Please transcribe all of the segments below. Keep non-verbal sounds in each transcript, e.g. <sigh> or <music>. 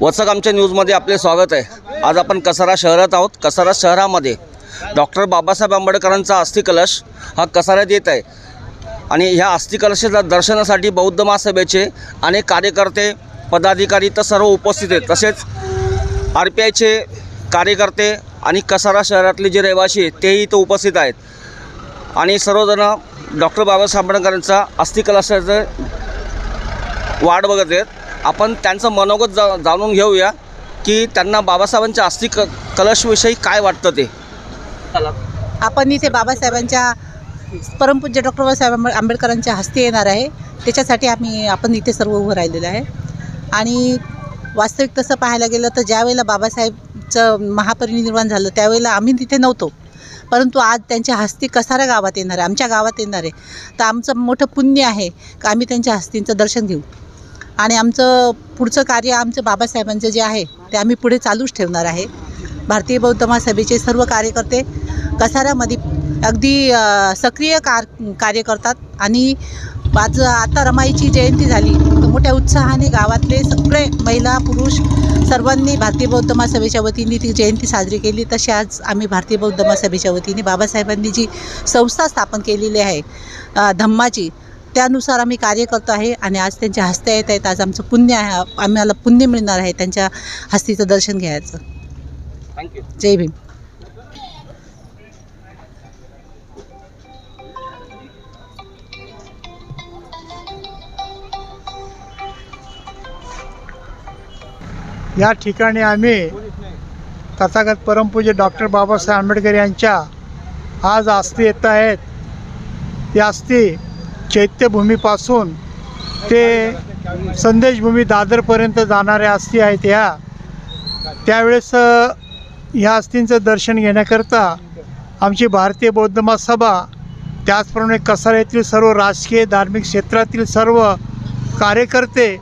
वत्सक आमच्या न्यूजमध्ये आपले स्वागत आहे. आज आपण कसारा शहरात आहोत. कसारा शहरामध्ये डॉक्टर बाबासाहेब आंबेडकरांचा अस्थिकलश हा कसाऱ्यात येत आहे. आणि ह्या अस्थिकलशाच्या दर्शनासाठी बौद्ध महासभेचे अनेक कार्यकर्ते पदाधिकारी तर सर्व उपस्थित आहेत. तसेच आर पी आयचे कार्यकर्ते आणि कसारा शहरातले जे रहिवासी आहेत तेही इथं उपस्थित आहेत. आणि सर्वजण डॉक्टर बाबासाहेब आंबेडकरांचा अस्थिकलशाचं वाढ वाट बघत आहेत. आपण त्यांचं मनोगत जा जाणून घेऊया की त्यांना बाबासाहेबांच्या अस्थि क कलशविषयी काय वाटतं ते? आपण इथे बाबासाहेबांच्या परमपूज्य डॉक्टर बाबासाहेब आंबे- आंबेडकरांच्या हस्ते येणार आहे. त्याच्यासाठी आम्ही आपण इथे सर्व उभं राहिलेलं आहे. आणि वास्तविक तसं पाहायला गेलं तर ज्यावेळेला बाबासाहेबचं महापरिनिर्वाण झालं त्यावेळेला आम्ही तिथे नव्हतो. परंतु आज त्यांच्या हस्ती कसारा गावात येणार आहे आमच्या गावात येणार आहे. तर आमचं मोठं पुण्य आहे का आम्ही त्यांच्या हस्तींचं दर्शन घेऊ? आणि आमचं पुढचं कार्य आमचं बाबासाहेबांचं जे आहे ते आम्ही पुढे चालूच ठेवणार आहे. भारतीय बौद्ध महासभेचे सर्व कार्यकर्ते कसाऱ्यामध्ये अगदी सक्रिय कार कार्य करतात. आणि आज आता रमाईची जयंती झाली तर मोठ्या उत्साहाने गावातले सगळे महिला पुरुष सर्वांनी भारतीय बौद्ध महासभेच्या वतीने ती जयंती साजरी केली. तशी आज आम्ही भारतीय बौद्ध महासभेच्या वतीने बाबासाहेबांनी जी संस्था स्थापन केलेली आहे धम्माची त्यानुसार आम्ही कार्य करतो आहे आणि आज त्यांच्या हस्ते येत आहेत. आज आमचं पुण्य आहे. आम्हाला पुण्य मिळणार आहे त्यांच्या हस्तीचं दर्शन घ्यायचं. थँक्यू जय भीम. या ठिकाणी आम्ही तथागत परमपूज्य डॉक्टर बाबासाहेब आंबेडकर यांच्या आज अस्थी येत आहेत. या अस्थी चैत्यभूमीपासून ते संदेशभूमी दादरपर्यंत जाणाऱ्या अस्थी आहेत ह्या. त्यावेळेस ह्या अस्थींचं दर्शन घेण्याकरता आमची भारतीय बौद्ध महासभा त्याचप्रमाणे कसारा येथील सर्व राजकीय धार्मिक क्षेत्रातील सर्व कार्यकर्ते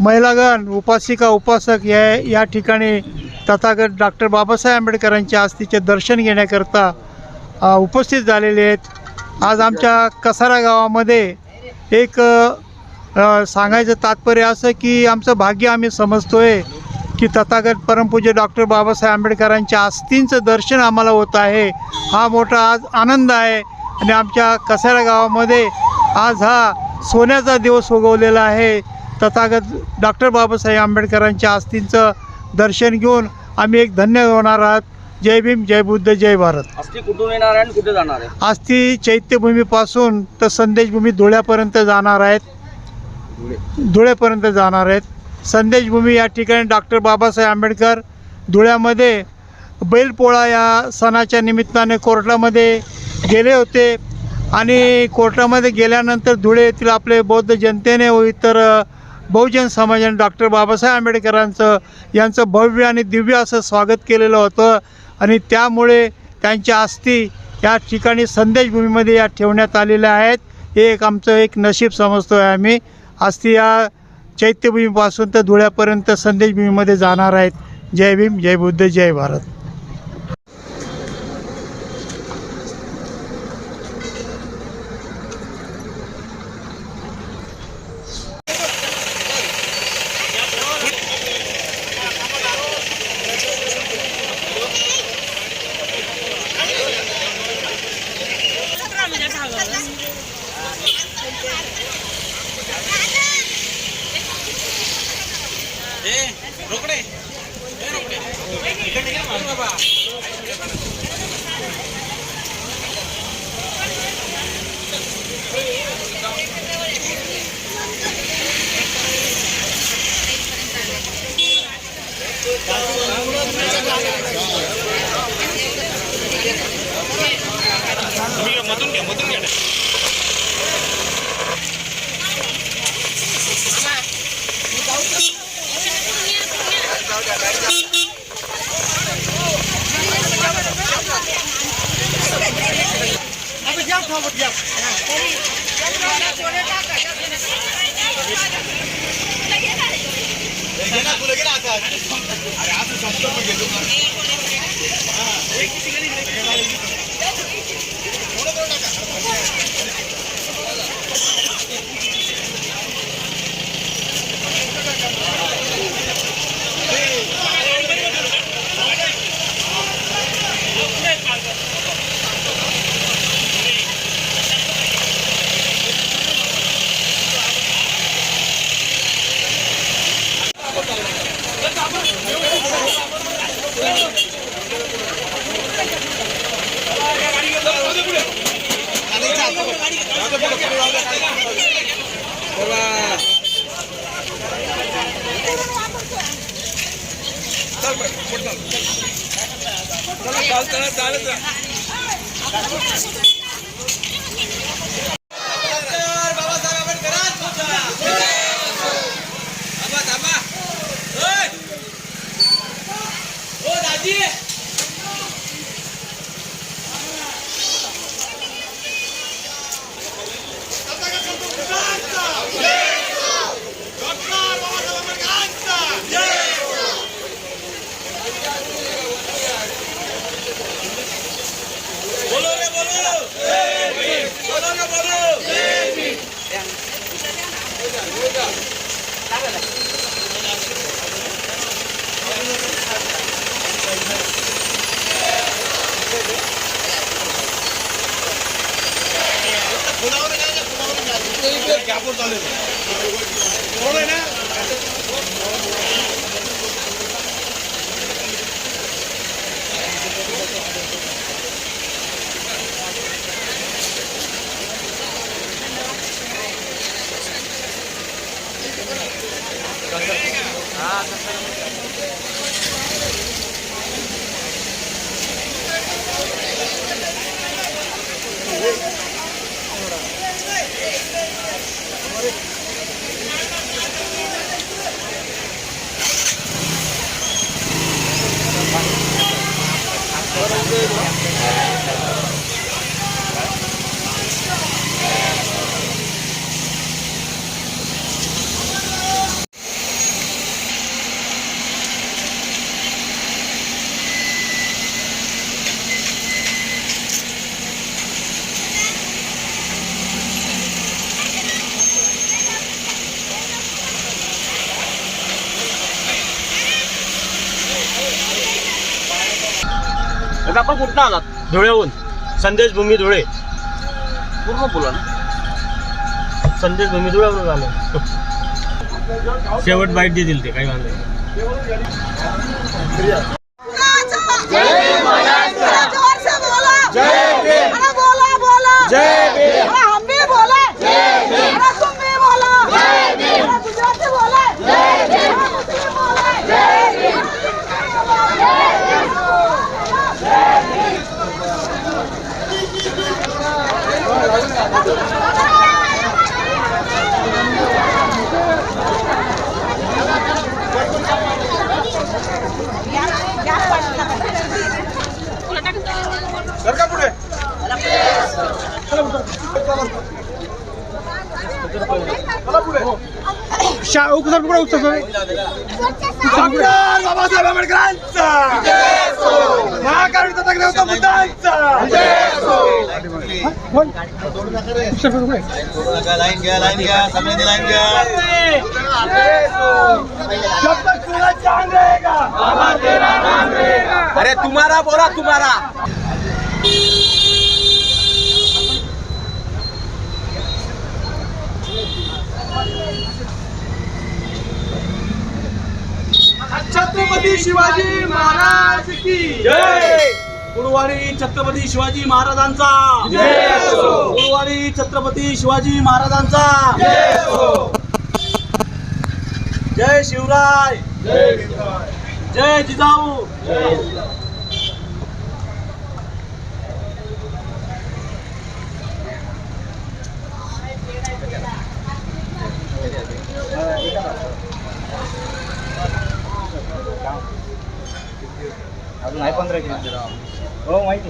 महिलागण उपासिका उपासक या या ठिकाणी तथागत डॉक्टर बाबासाहेब आंबेडकरांच्या आस्थीचे दर्शन घेण्याकरता उपस्थित झालेले आहेत. आज आमच्या कसारा गावामध्ये एक सांगायचं तात्पर्य असं की आमचं भाग्य आम्ही समजतो आहे की तथागत परमपूज्य डॉक्टर बाबासाहेब आंबेडकरांच्या अस्थींचं दर्शन आम्हाला होत आहे. हा मोठा आज आनंद आहे आणि आमच्या कसारा गावामध्ये आज हा सोन्याचा दिवस उगवलेला आहे. तथागत डॉक्टर बाबासाहेब आंबेडकरांच्या अस्थींचं दर्शन घेऊन आम्ही एक धन्य होणार आहात. जय भीम जय बुद्ध जय भारत. अस्थि कुठून येणार आहे आणि कुठे जाणार आहे? अस्थी चैत्यभूमीपासून तर संदेशभूमी धुळ्यापर्यंत जाणार आहेत. धुळेपर्यंत जाणार आहेत. संदेशभूमी या ठिकाणी डॉक्टर बाबासाहेब आंबेडकर धुळ्यामध्ये बैलपोळा या सणाच्या निमित्ताने कोर्टामध्ये गेले होते. आणि कोर्टामध्ये गेल्यानंतर धुळे येथील आपले बौद्ध जनतेने व इतर अ, बहुजन समाजाने डॉक्टर बाबासाहेब आंबेडकरांचं यांचं भव्य आणि दिव्य असं स्वागत केलेलं होतं. आणि त्यामुळे त्यांच्या अस्थी या ठिकाणी संदेशभूमीमध्ये या ठेवण्यात आलेल्या आहेत. हे एक आमचं एक नशीब समजतो आहे आम्ही. अस्थी या चैत्यभूमीपासून तर धुळ्यापर्यंत संदेशभूमीमध्ये जाणार आहेत. जय भीम जय बुद्ध जय भारत. आता आपण कुठं आलात? धुळ्याहून संदेश भूमी धुळे. पूर्ण बोला ना. संदेश भूमी धुळ्यावरून आलो. <laughs> शेवट बाईट देतील ते काही वांधे जोर से बोलो अरे बोलो बोलो अरे हम भी बोले अरे तुम भी बोलो अरे गुजराती बोले अरे मुस्लिम बोले डॉक्टर बाबासाहेब आंबेडकरांचा महाकारुणी तथागत बुद्धांचा लाईन घ्या लाईन घ्या सगळ्यांनी लाईन घ्या जब तक सूरज चांद रहेगा अरे तुम्हारा बोला तुम्हारा छत्रपती शिवाजी महाराज की जय! गुरुवारी छत्रपती शिवाजी महाराजांचा गुरुवारी छत्रपती शिवाजी महाराजांचा जय शिवराय! जय जिजाऊ अजून आहे पंधरा किलोमीटर हो माहिती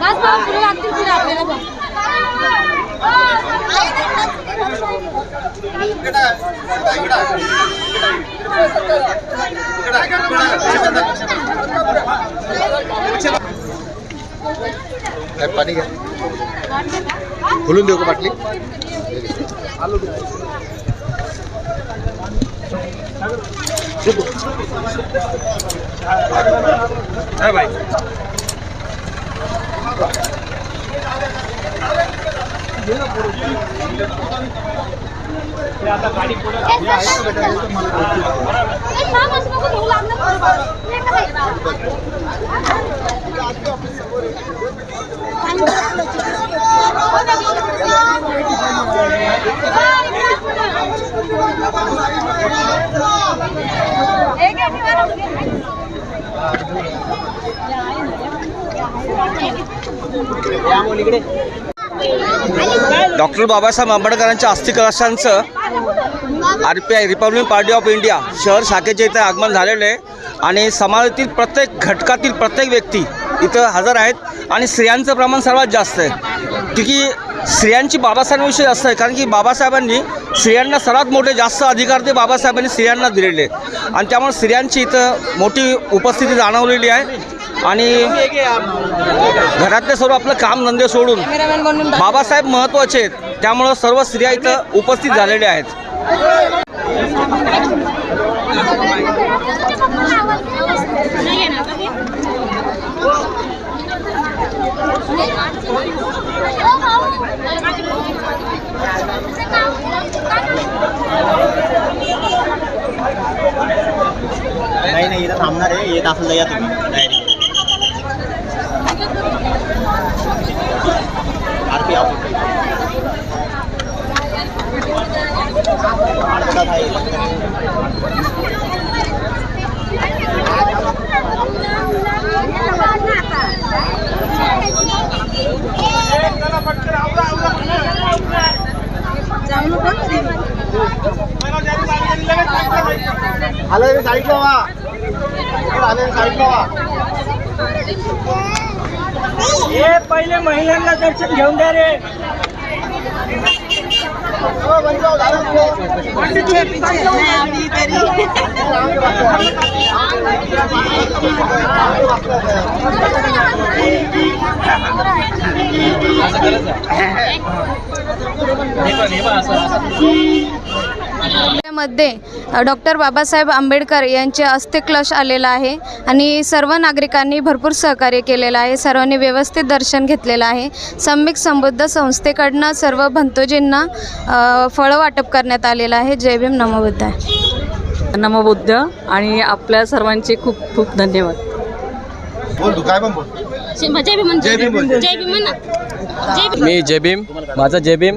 बस बस पुढे लागतील पुढे आपल्याला बघ खोलून देऊ का बाटली एक काम असं नको घेऊ लागलं हे डॉक्टर बाबासाहेब आंबेडकरांच्या अस्थि कलशांचं R P I republic party of India शहर शाखेचे इथे आगमन झालेलं आहे. आणि समाजातील प्रत्येक घटकातील प्रत्येक व्यक्ती इथं हजर आहेत. आणि स्त्रियांचं प्रमाण सर्वात जास्त आहे. की स्त्रियांची बाबासाहेबांविषयी जास्त आहे. कारण की बाबासाहेबांनी स्त्रियांना सर्वात मोठे जास्त अधिकार ते बाबासाहेबांनी स्त्रियांना दिलेले आहेत. आणि त्यामुळे स्त्रियांची इथं मोठी उपस्थिती जाणवलेली आहे. आणि घरातले सर्व आपलं काम धंदे सोडून बाबासाहेब महत्त्वाचे आहेत. त्यामुळं सर्व स्त्रिया इथं उपस्थित झालेल्या आहेत. नाही नाही इथं थांबणार आहे येत असेल तर या तुम्ही डायरेक्ट आरपी आलं साईडला वा. आलं साईडला वा. हे पहिले महिलांना दर्शन घेऊन द्या रे. मध्ये डॉक्टर बाबासाहेब आंबेडकर यांचे अस्थिक्लश आलेला आहे आणि सर्व नागरिकांनी भरपूर सहकार्य केलेलं आहे सर्वांनी व्यवस्थित दर्शन घेतलेलं आहे. सम्यक समृद्ध संस्थेकडनं सर्व भंतोजींना फळं वाटप करण्यात आलेलं आहे. जय भीम नमोबुद्ध आहे नमबुद्ध आणि आपल्या सर्वांचे खूप खूप धन्यवाद. जय जय. जय भीम. मी जय भीम माझा जय भीम.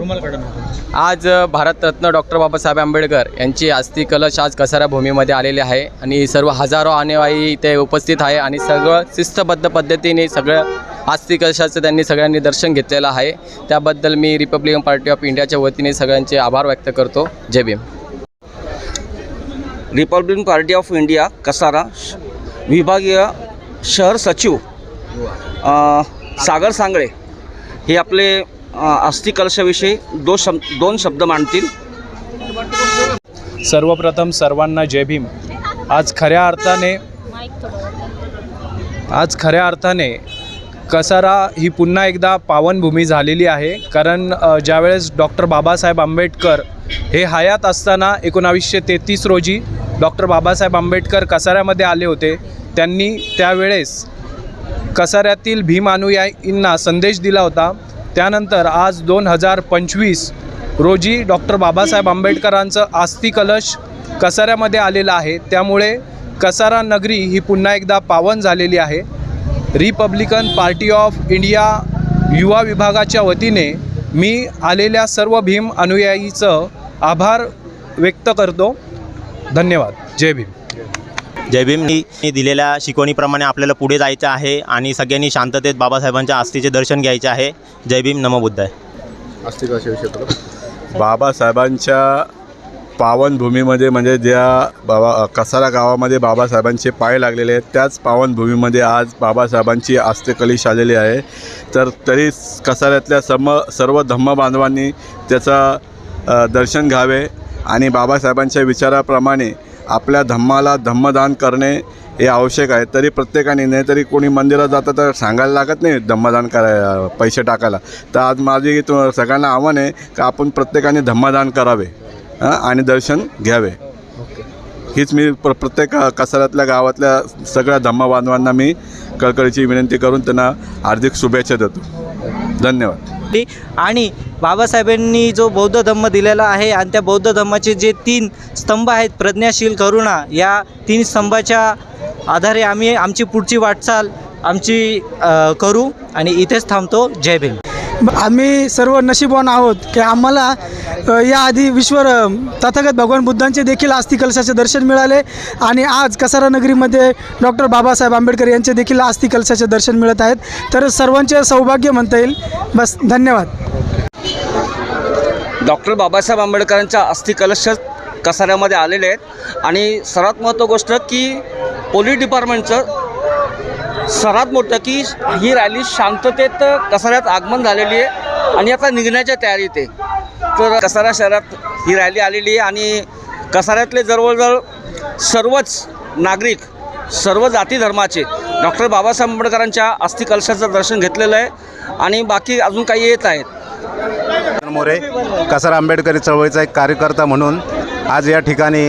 आज अ, भारतरत्न डॉक्टर बाबासाहेब आंबेडकर यांची अस्थि कलश आज कसारा भूमीमध्ये आलेले आहे आणि सर्व हजारो आणेवाई इथे उपस्थित आहे आणि सगळं शिस्तबद्ध पद्धतीने सगळं अस्थि कलशाचं त्यांनी सगळ्यांनी दर्शन घेतलेलं आहे. त्याबद्दल मी रिपब्लिकन पार्टी ऑफ इंडियाच्या वतीने सगळ्यांचे आभार व्यक्त करतो. जय Bhim. Republican party of India Kasara श- विभागीय शहर सचिव. सागर सांगळे हे आपले अस्थिकलशाविषयी दो शब दोन शब्द मांडतील. सर्वप्रथम सर्वांना जय भीम. आज खऱ्या अर्थाने आज खऱ्या अर्थाने कसारा ही पुन्हा एकदा पावनभूमी झालेली आहे. कारण ज्यावेळेस डॉक्टर बाबासाहेब आंबेडकर हे हयात असताना एकोणावीसशे तेहतीस रोजी डॉक्टर बाबासाहेब आंबेडकर कसाऱ्यामध्ये आले होते त्यांनी त्यावेळेस कसाऱ्यातील भीम अनुयायींना संदेश दिला होता. त्यानंतर आज दोन हजार पंचवीस रोजी डॉक्टर बाबासाहेब आंबेडकरांचं आस्ती कलश कसाऱ्यामध्ये आलेलं आहे. त्यामुळे कसारा नगरी ही पुन्हा एकदा पावन झालेली आहे. रिपब्लिकन पार्टी ऑफ इंडिया युवा विभागाच्या वतीने मी आलेल्या सर्व भीम अनुयायीचं आभार व्यक्त करतो. धन्यवाद. जय भीम. जय दिलेल्या शिकवणीप्रमाणे आपल्याला पुढे जायचं आहे आणि सगळ्यांनी शांततेत बाबासाहेबांच्या आस्थेचे दर्शन घ्यायचे आहे. जय भीम बाबासाहेबांच्या पावनभूमीमध्ये म्हणजे ज्या बाबा कसारा गावामध्ये बाबासाहेबांचे पाय लागलेले आहेत त्याच पावनभूमीमध्ये आज बाबासाहेबांची आस्तेकलिश आलेली आहे. तर तरी कसाऱ्यातल्या सम सर्व धम्म बांधवांनी त्याचं दर्शन घ्यावे आणि बाबासाहेबांच्या विचाराप्रमाणे आपल्या धम्माला धम्मदान करणे हे आवश्यक आहे. तरी प्रत्येकाने नाही तरी कोणी मंदिरात जातं तर सांगायला लागत नाही धम्मदान कराय पैसे टाकायला. तर आज माझी तो सगळ्यांना आव्हान आहे का आपण प्रत्येकाने धम्मदान करावे आणि दर्शन घ्यावे. हीच मी प्र प्रत्येक कसाऱ्यातल्या गावातल्या सगळ्या धम्म बांधवांना मी कळकळीची विनंती करून त्यांना हार्दिक शुभेच्छा देतो. धन्यवाद. आणि बाबासाहेबांनी जो बौद्ध धम्म दिलेला आहे आणि त्या बौद्ध धम्माचे जे तीन स्तंभ आहेत प्रज्ञाशील करुणा या तीन स्तंभाच्या आधारे आम्ही आमची पुढची वाटचाल आमची करू आणि इथेच थांबतो. जय भीम. आम्ही सर्व नशीबवान आहोत की आम्हाला याआधी विश्व तथागत भगवान बुद्धांचे देखील अस्थि कलशाचे दर्शन मिळाले आणि आज कसारा नगरीमध्ये डॉक्टर बाबासाहेब आंबेडकर यांचे देखील अस्थि कलशाचे दर्शन मिळत आहेत. तर सर्वांचे सौभाग्य म्हणता येईल. बस धन्यवाद. डॉक्टर बाबासाहेब आंबेडकरांच्या अस्थि कलश कसाऱ्यामध्ये आलेले आहेत. आणि सर्वात महत्त्व गोष्ट की पोलीस डिपार्टमेंटचं सर्वात मोठं की ही रॅली शांततेत कसाऱ्यात आगमन झालेली आहे आणि आता निघण्याच्या तयारीत आहे. तर कसारा शहरात ही रॅली आलेली आहे आणि कसाऱ्यातले जवळजवळ सर्वच नागरिक सर्व जाती धर्माचे डॉक्टर बाबासाहेब आंबेडकरांच्या अस्थिकलशाचं दर्शन घेतलेलं आहे आणि बाकी अजून काही येत आहेत. मोरे कसारा आंबेडकरी चळवळीचा एक कार्यकर्ता म्हणून आज या ठिकाणी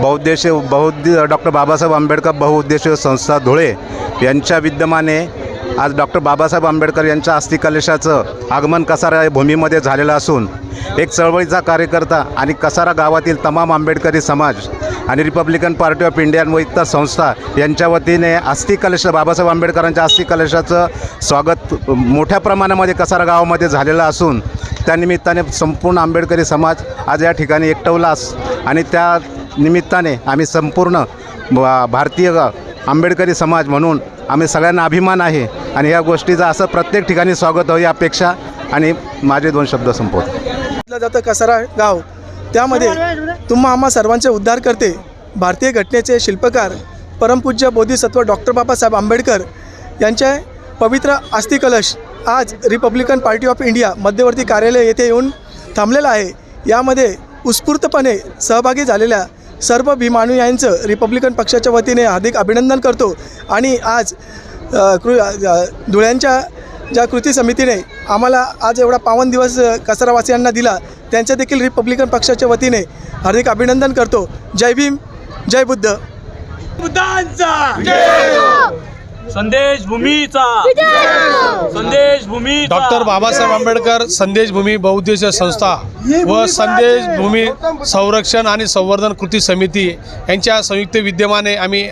बहुउद्देशीय बहुउद्दे डॉक्टर बाबासाहेब आंबेडकर बहुउद्देशीय संस्था धुळे यांच्या विद्यमाने आज डॉक्टर बाबासाहेब आंबेडकर यांच्या अस्थिकलशाचं आगमन कसारा भूमीमध्ये झालेलं असून एक चळवळीचा कार्यकर्ता आणि कसारा गावातील तमाम आंबेडकरी समाज आणि रिपब्लिकन पार्टी ऑफ इंडिया व इतर संस्था यांच्या वतीने अस्थिकलश बाबासाहेब आंबेडकरांच्या अस्थिकलशाचं स्वागत मोठ्या प्रमाणामध्ये कसारा गावामध्ये झालेलं असून त्यानिमित्ताने संपूर्ण आंबेडकरी समाज आज या ठिकाणी एकटवला आणि त्या निमित्ताने आम्ही संपूर्ण भारतीय आंबेडकरी समाज म्हणून आम्ही सगळ्यांना अभिमान आहे आणि या गोष्टीचं असं प्रत्येक ठिकाणी स्वागत होई अपेक्षा आणि माझे दोन शब्द संपवतो. म्हटलं जातं कसारा गाव. त्यामध्ये तुम्हा आम्हा सर्वांचे उद्धार करते भारतीय घटनेचे शिल्पकार परमपूज्य बोधिसत्व डॉक्टर बाबासाहेब आंबेडकर यांचे पवित्र अस्थिकलश आज रिपब्लिकन पार्टी ऑफ इंडिया मध्यवर्ती कार्यालय येथे येऊन थांबलेलं आहे. यामध्ये उत्स्फूर्तपणे सहभागी झालेल्या सर्व भीमानुयांचं रिपब्लिकन पक्षाच्या वतीने हार्दिक अभिनंदन करतो. आणि आज कृ धुळ्यांच्या ज्या कृती समितीने आम्हाला आज एवढा पावन दिवस कसारावासियांना दिला त्यांचं देखील रिपब्लिकन पक्षाच्या वतीने हार्दिक अभिनंदन करतो. जय भीम जय बुद्ध. संदेश भूमीचा संदेश भूमी डॉक्टर बाबासाहेब आंबेडकर संदेशभूमी बहुउद्देशीय संस्था व संदेशभूमी संरक्षण आणि संवर्धन कृती समिती यांच्या संयुक्त विद्यमाने आम्ही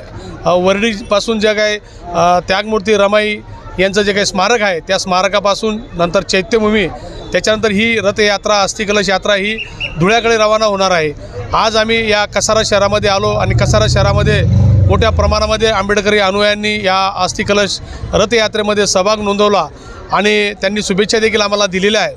वरडीपासून जे काही अ, त्यागमूर्ती रमाई यांचं जे काही स्मारक आहे त्या स्मारकापासून नंतर चैत्यभूमी त्याच्यानंतर ही रथयात्रा अस्थिकलश यात्रा ही धुळ्याकडे रवाना होणार आहे. आज आम्ही या कसारा शहरामध्ये आलो आणि कसारा शहरामध्ये मोठ्या प्रमाणामध्ये आंबेडकरी अनुयायांनी या अस्थिकलश रथयात्रेमध्ये सहभाग नोंदवला आणि त्यांनी शुभेच्छा देखील आम्हाला दिलेल्या आहे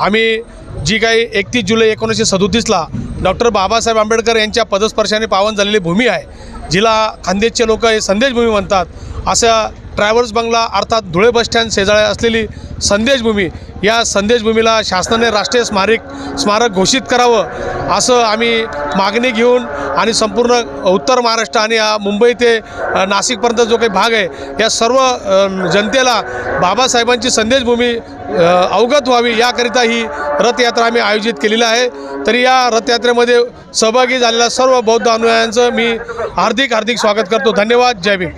आम्ही जी काही एकतीस जुलै एकोणीसशे सदोतीसला डॉक्टर बाबासाहेब आंबेडकर यांच्या पदस्पर्शाने पावन झालेली भूमी आहे जिला खानदेशचे लोक हे संदेशभूमी म्हणतात. अशा ट्रॅव्हल्स बंगला अर्थात धुळे बस स्टँड शेजाळ्या असलेली संदेशभूमी. या संदेशभूमीला शासनाने राष्ट्रीय स्मारक स्मारक घोषित करावं असं आम्ही मागणी घेऊन आणि संपूर्ण उत्तर महाराष्ट्र आणि मुंबई ते नाशिकपर्यंत जो काही भाग आहे या सर्व जनतेला बाबासाहेबांची संदेशभूमी अवगत व्हावी याकरिता ही रथयात्रा आम्ही आयोजित केलेली आहे. तरी या रथयात्रेमध्ये सहभागी झालेल्या सर्व बौद्ध अनुयायांचं मी हार्दिक हार्दिक स्वागत करतो. धन्यवाद. जय भीम.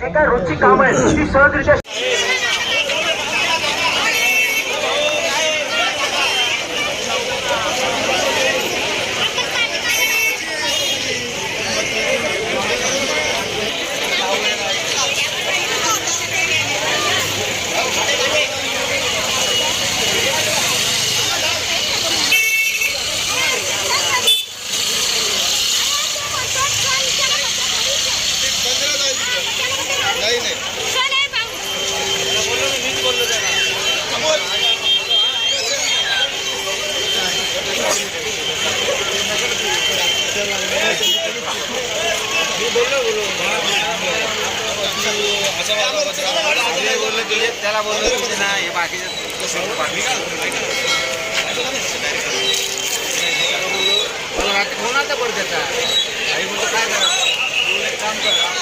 म्हणजे त्याला बोललो की ना हे बाकीचे फोन आता पडत त्याचा आई म्हणतो काय करा? काम करा.